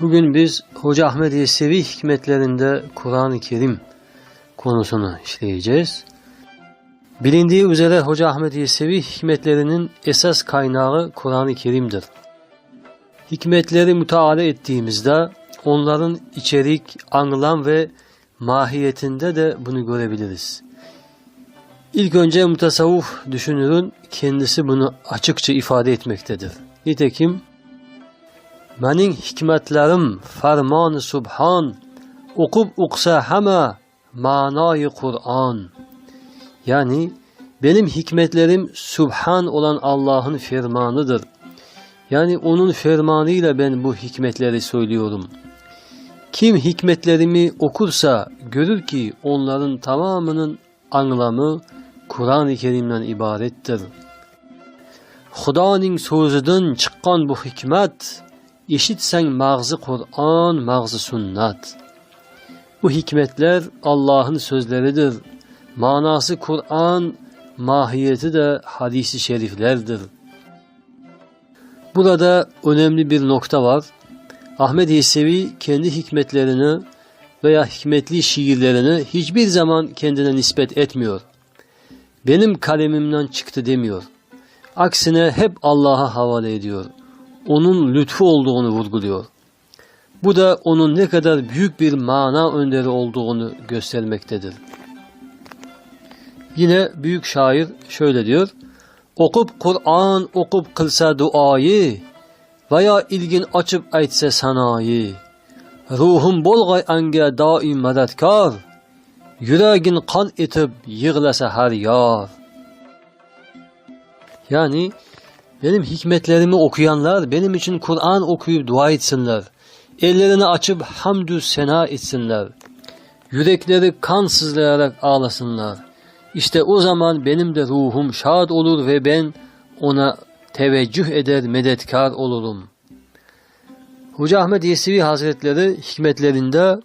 Bugün biz Hoca Ahmet Yesevi hikmetlerinde Kur'an-ı Kerim konusunu işleyeceğiz. Bilindiği üzere Hoca Ahmet Yesevi hikmetlerinin esas kaynağı Kur'an-ı Kerim'dir. Hikmetleri müteala ettiğimizde onların içerik, anlam ve mahiyetinde de bunu görebiliriz. İlk önce mutasavvuf düşünürün kendisi bunu açıkça ifade etmektedir. Nitekim Menin hikmetlerim ferman subhan okup uksa hema manayı Kur'an. Yani benim hikmetlerim subhan olan Allah'ın fermanıdır. Yani onun fermanıyla ben bu hikmetleri söylüyorum. Kim hikmetlerimi okursa görür ki onların tamamının anlamı Kur'an-ı Kerim'den ibarettir. Xudoning so'zidan chiqqan bu hikmat işitsen mağzı Kur'an, mağzı sünnet. Bu hikmetler Allah'ın sözleridir. Manası Kur'an, mahiyeti de hadisi şeriflerdir. Burada önemli bir nokta var. Ahmet Yesevi kendi hikmetlerini veya hikmetli şiirlerini hiçbir zaman kendine nispet etmiyor. Benim kalemimden çıktı demiyor. Aksine hep Allah'a havale ediyor onun lütfu olduğunu vurguluyor. Bu da onun ne kadar büyük bir mana önderi olduğunu göstermektedir. Yine büyük şair şöyle diyor. Okup Kur'an okup kılsa duayı veya ilgin açıp aytsa sanayı. Ruhum bolgay anga daim madadkar. Yüreğin kan etip yığlasa her yar. Yani benim hikmetlerimi okuyanlar benim için Kur'an okuyup dua etsinler. Ellerini açıp hamdü sena etsinler. Yürekleri kan sızlayarak ağlasınlar. İşte o zaman benim de ruhum şad olur ve ben ona teveccüh eder medetkar olurum. Hoca Ahmet Yesevi Hazretleri hikmetlerinde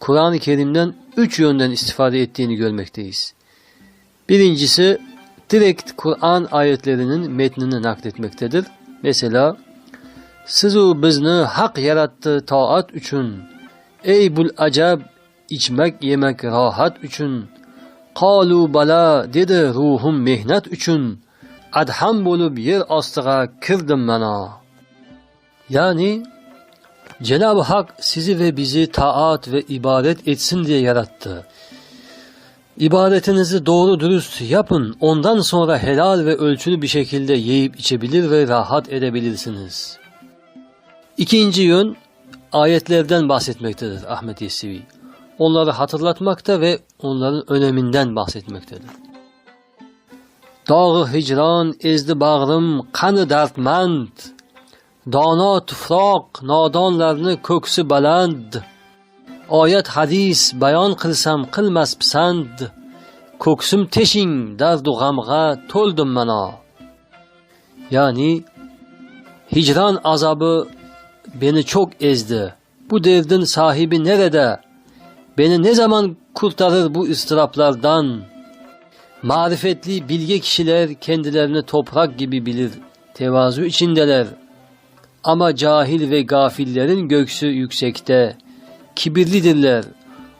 Kur'an-ı Kerim'den üç yönden istifade ettiğini görmekteyiz. Birincisi direkt Kur'an ayetlerinin metnini nakletmektedir. Mesela Sizu bizni hak yarattı taat üçün. Ey bul acab içmek yemek rahat üçün. Qalu bala dedi ruhum mehnat üçün. Adham bolup yer astığa kirdim mana. Yani Cenab-ı Hak sizi ve bizi taat ve ibadet etsin diye yarattı. İbadetinizi doğru dürüst yapın. Ondan sonra helal ve ölçülü bir şekilde yiyip içebilir ve rahat edebilirsiniz. İkinci yön ayetlerden bahsetmektedir Ahmet Yesevi. Onları hatırlatmakta ve onların öneminden bahsetmektedir. Dağı hicran ezdi bağrım kanı dertmand. Dana tufroq nodonlarni ko'ksi baland. Oyat hadis bayon qilsam qilmas pisand ko'ksim teshing dardu g'amg'a to'ldim mana ya'ni hicran azobi beni çok ezdi. Bu derdin sahibi nerede? Beni ne zaman kurtarır bu ıstıraplardan marifetli bilge kişiler kendilerini toprak gibi bilir. Tevazu içindeler. Ama cahil ve gafillerin göksü yüksekte kibirlidirler.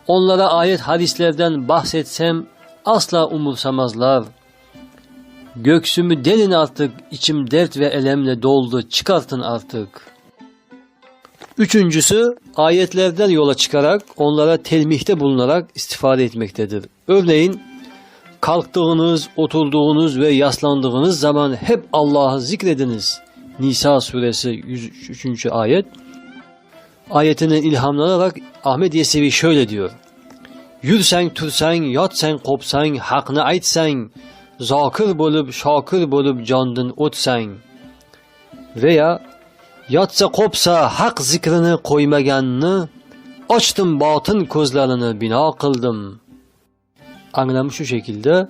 Onlara ayet hadislerden bahsetsem asla umursamazlar. Göksümü delin artık, içim dert ve elemle doldu, çıkartın artık. Üçüncüsü, ayetlerden yola çıkarak onlara telmihte bulunarak istifade etmektedir. Örneğin, kalktığınız, oturduğunuz ve yaslandığınız zaman hep Allah'ı zikrediniz. Nisa suresi 103. ayet ayetinden ilhamlanarak Ahmet Yesevi şöyle diyor. Yürsen, tursan, yotsan, qopsan, haqni aytsan, zokir bo'lib, shokir bo'lib jondin o'tsan. Veya yotsa qopsa haq zikrini qo'ymaganni ochdim botin ko'zlarini bino qildim. Anlamı şu şekilde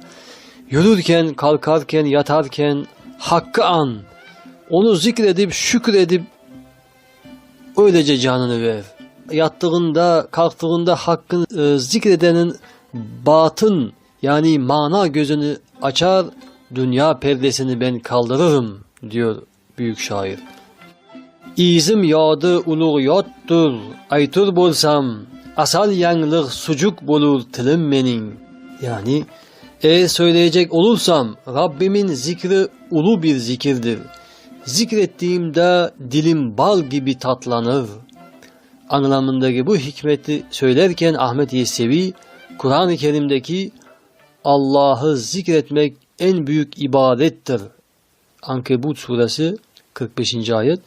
yürürken, kalkarken, yatarken hakkı an, onu zikredip, şükredip öylece canını ver. Yattığında, kalktığında hakkın e, zikredenin batın yani mana gözünü açar, dünya perdesini ben kaldırırım diyor büyük şair. İzim yadı uluğ yottur, aytur bolsam, asal yanlıq sucuk bolur tilim menin. Yani eğer söyleyecek olursam Rabbimin zikri ulu bir zikirdir. Zikrettiğimde dilim bal gibi tatlanır. Anlamındaki bu hikmeti söylerken Ahmet Yesevi, Kur'an-ı Kerim'deki Allah'ı zikretmek en büyük ibadettir. Ankebut suresi 45. ayet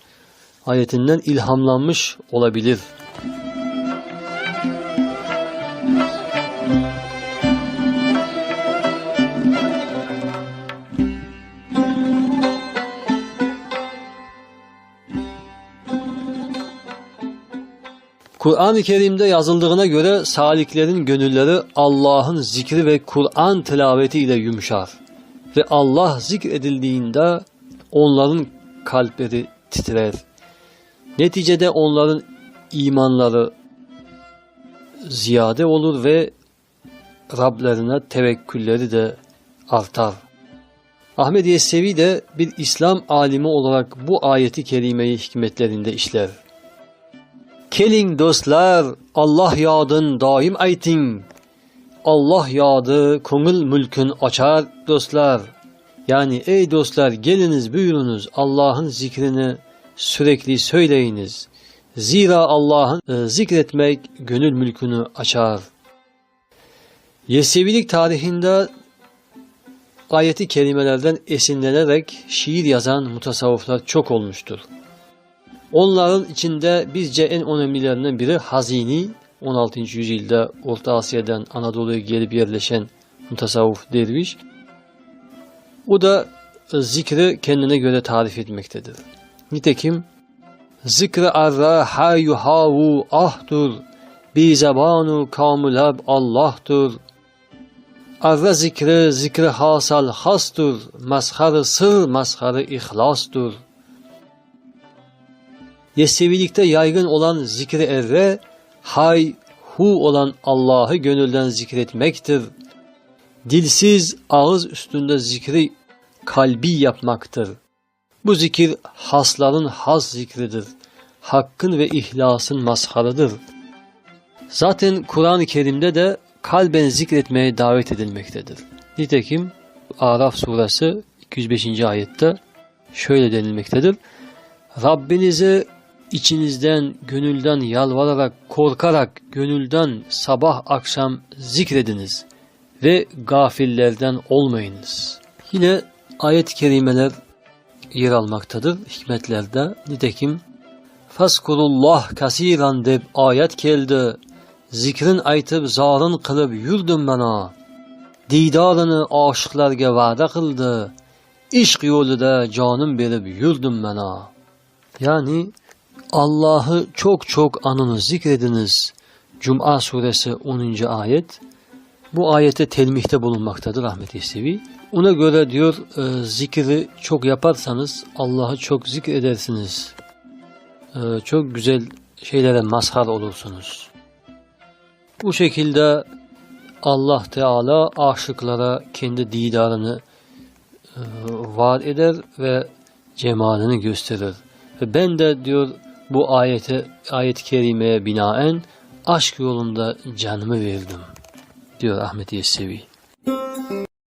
ayetinden ilhamlanmış olabilir. Kur'an-ı Kerim'de yazıldığına göre saliklerin gönülleri Allah'ın zikri ve Kur'an tilaveti ile yumuşar. Ve Allah zikredildiğinde onların kalpleri titrer. Neticede onların imanları ziyade olur ve Rablerine tevekkülleri de artar. Ahmet Yesevi de bir İslam alimi olarak bu ayeti kerimeyi hikmetlerinde işler. Kelin dostlar, Allah yadın daim ayting. Allah yadı ko'ngil mülkün açar dostlar. Yani ey dostlar geliniz buyurunuz Allah'ın zikrini sürekli söyleyiniz. Zira Allah'ın e, zikretmek gönül mülkünü açar. Yesevilik tarihinde ayeti kelimelerden esinlenerek şiir yazan mutasavvıflar çok olmuştur. Onların içinde bizce en önemlilerinden biri Hazini, 16. yüzyılda Orta Asya'dan Anadolu'ya gelip yerleşen mutasavvuf derviş. O da e, zikri kendine göre tarif etmektedir. Nitekim zikri arra hayyu havu ahdur bi zabanu kamulab Allah'tur. Arra zikri zikri hasal hastur mazharı sır mazharı ihlastur. Yesevilikte yaygın olan zikri erre, hay, hu olan Allah'ı gönülden zikretmektir. Dilsiz ağız üstünde zikri kalbi yapmaktır. Bu zikir hasların has zikridir. Hakkın ve ihlasın mazharıdır. Zaten Kur'an-ı Kerim'de de kalben zikretmeye davet edilmektedir. Nitekim Araf suresi 205. ayette şöyle denilmektedir. Rabbinize içinizden, gönülden yalvararak, korkarak, gönülden sabah akşam zikrediniz ve gafillerden olmayınız. Yine ayet-i kerimeler yer almaktadır hikmetlerde. Nitekim Faskurullah kasiran deb ayet geldi. Zikrin aytıp zarın kılıp yurdim bana. Didarını aşıklarga va'da kıldı. İşq yolida canım berip yurdim bana. Yani Allah'ı çok çok anınız zikrediniz. Cuma suresi 10. ayet. Bu ayete telmihte bulunmaktadır Ahmet Yesevi. Ona göre diyor e, zikri çok yaparsanız Allah'ı çok zikredersiniz. E, çok güzel şeylere mazhar olursunuz. Bu şekilde Allah Teala aşıklara kendi didarını e, vaat eder ve cemalini gösterir. Ve ben de diyor bu ayete ayet-i kerimeye binaen aşk yolunda canımı verdim diyor Ahmet Yesevi.